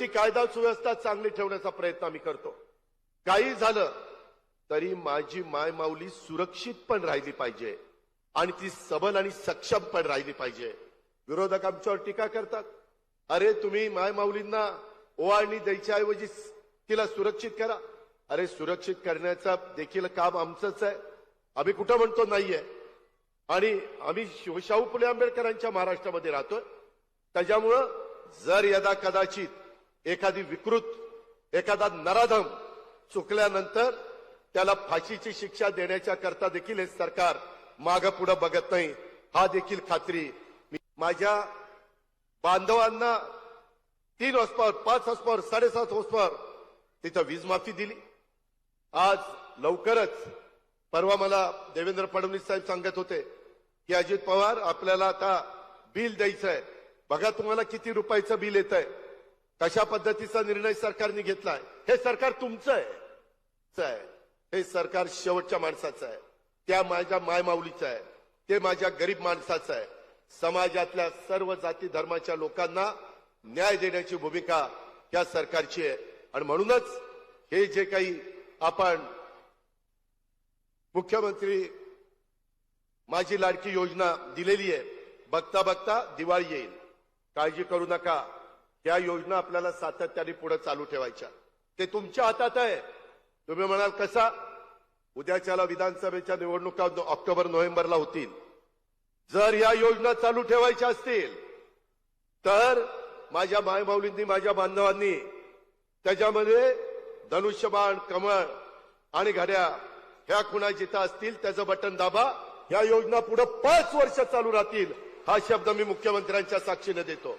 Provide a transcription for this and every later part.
शेवटी कायदा सुव्यवस्था चांगली ठेवण्याचा प्रयत्न आम्ही करतो. काही झालं तरी माझी माय माऊली सुरक्षित पण राहिली पाहिजे. आणि ती सबल आणि सक्षम पण राहिली पाहिजे. विरोधक आमच्यावर टीका करतात. अरे तुम्ही माय माऊलींना ओवाळणी द्यायच्या ऐवजी तिला सुरक्षित करा. अरे सुरक्षित करण्याचं देखील काम आमचंच आहे. आम्ही कुठं म्हणतो नाहीये. आणि आम्ही शिवशाहू फुले आंबेडकरांच्या महाराष्ट्रामध्ये राहतोय. त्याच्यामुळं जर यदा कदाचित एखादी विकृत एखादा नराधम चुकल्यानंतर त्याला फाशीची शिक्षा देण्याच्या करता देखील हे सरकार माग पुढे बघत नाही. हा देखील खात्री माझ्या बांधवांना तीन हॉस्पॉवर पाच हॉस्पॉवर साडेसात हॉस्पॉवर तिथं वीज माफी दिली. आज लवकरच परवा मला देवेंद्र फडणवीस साहेब सांगत होते की अजित पवार आपल्याला आता बिल द्यायचं आहे बघा तुम्हाला किती रुपयाचं बिल येत आहे कशा पद्धतीचा निर्णय सरकारने घेतलाय? हे सरकार तुमचं आहे. आहे. हे सरकार शेवटच्या माणसाचं आहे. त्या माझ्या मायमाऊलीचं आहे. ते माझ्या गरीब माणसाचं आहे. समाजातल्या सर्व जाती धर्माच्या लोकांना न्याय देण्याची भूमिका या सरकारची आहे. आणि म्हणूनच हे जे काही आपण मुख्यमंत्री माझी लाडकी योजना दिलेली आहे. बघता बघता दिवाळी येईल. काळजी करू नका. त्या योजना आपल्याला सातत्याने पुढे चालू ठेवायच्या. ते तुमच्या हातात आहे. तुम्ही म्हणाल कसा? उद्याच्याला विधानसभेच्या निवडणुका ऑक्टोबर नोव्हेंबरला होतील. जर या योजना चालू ठेवायच्या असतील तर माझ्या मायमाऊलींनी माझ्या बांधवांनी त्याच्यामध्ये धनुष्यबाण कमळ आणि घड्या ह्या खुणा जिथं असतील त्याचं बटन दाबा. ह्या योजना पुढे पाच वर्ष चालू राहतील हा शब्द मी मुख्यमंत्र्यांच्या साक्षीने देतो.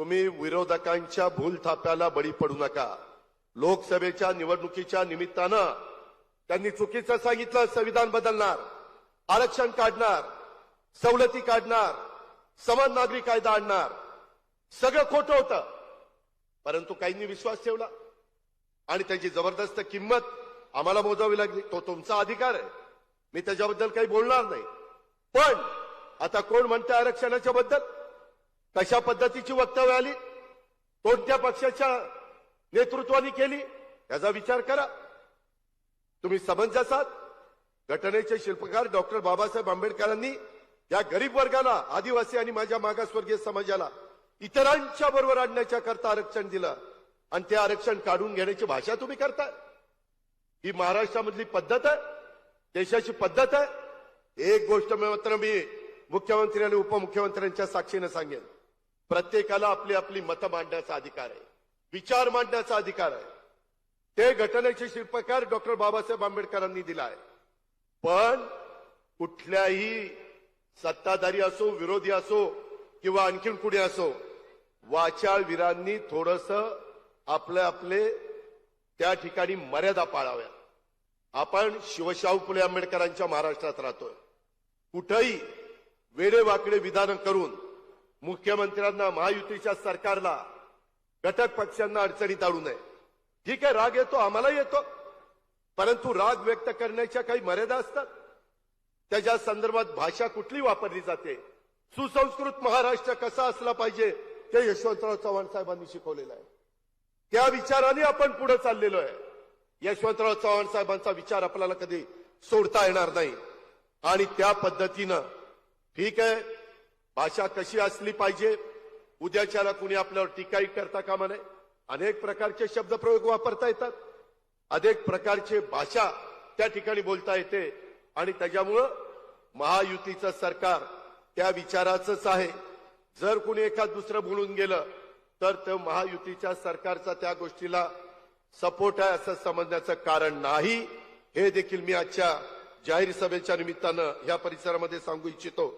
तुम्ही विरोधकांच्या भूलथाप्याला बळी पडू नका. लोकसभेच्या निवडणुकीच्या निमित्तानं त्यांनी चुकीचं सांगितलं संविधान बदलणार आरक्षण काढणार सवलती काढणार समान नागरी कायदा आणणार सगळं खोटं होतं. परंतु काहींनी विश्वास ठेवला आणि त्याची जबरदस्त किंमत आम्हाला मोजावी लागली. तो तुमचा अधिकार आहे. मी त्याच्याबद्दल काही बोलणार नाही. पण आता कोण म्हणतं आरक्षणाच्या बद्दल? कशा पद्धतीची वक्तव्य आली. कोणत्या पक्षाच्या नेतृत्वाने केली. याचा विचार करा. तुम्ही समंजसात घटनेचे शिल्पकार डॉक्टर बाबासाहेब आंबेडकरांनी या गरीब वर्गाला आदिवासी आणि माझ्या मागासवर्गीय समाजाला इतरांच्या बरोबर आणण्याच्या करता आरक्षण दिलं. आणि ते आरक्षण काढून घेण्याची भाषा तुम्ही करताय. ही महाराष्ट्रामधली पद्धत आहे. देशाची पद्धत आहे. एक गोष्ट मात्र मी मुख्यमंत्री आणि उपमुख्यमंत्र्यांच्या साक्षीने सांगेन. प्रत्येकाला आपली आपली मतं मांडण्याचा अधिकार आहे. विचार मांडण्याचा अधिकार आहे. ते घटनेचे शिल्पकार डॉक्टर बाबासाहेब आंबेडकरांनी दिला आहे. पण कुठल्याही सत्ताधारी असो विरोधी असो किंवा आणखीन कुणी असो वाचाळवीरांनी थोडस आपले आपले त्या ठिकाणी मर्यादा पाळाव्या आपण शिवशाहू फुले आंबेडकरांच्या महाराष्ट्रात राहतोय. कुठंही वेडेवाकडे विधानं करून मुख्यमंत्र्यांना महायुतीच्या सरकारला घटक पक्षांना अडचणीत आणू नये. ठीक आहे राग येतो आम्हाला येतो. परंतु राग व्यक्त करण्याच्या काही मर्यादा असतात. त्याच्या संदर्भात भाषा कुठली वापरली जाते? सुसंस्कृत महाराष्ट्र कसा असला पाहिजे? ते यशवंतराव चव्हाण साहेबांनी शिकवलेलं आहे. त्या विचाराने आपण पुढे चाललेलो आहे. यशवंतराव चव्हाण साहेबांचा विचार आपल्याला कधी सोडता येणार नाही. आणि त्या पद्धतीनं ठीक आहे भाषा कशी असली पाहिजे उद्याच्याला कुणी आपल्यावर टीकाही करता कामा नये. अनेक प्रकारचे शब्दप्रयोग वापरता येतात. अनेक प्रकारचे भाषा त्या ठिकाणी बोलता येते. आणि त्याच्यामुळं महायुतीचं सरकार त्या विचाराचंच आहे. जर कुणी एखाद दुसरं बोलून गेलं तर तो महायुतीच्या सरकारचा त्या गोष्टीला सपोर्ट आहे असं समजण्याचं कारण नाही. हे देखील मी आजच्या जाहीर सभेच्या निमित्तानं या परिसरामध्ये सांगू इच्छितो.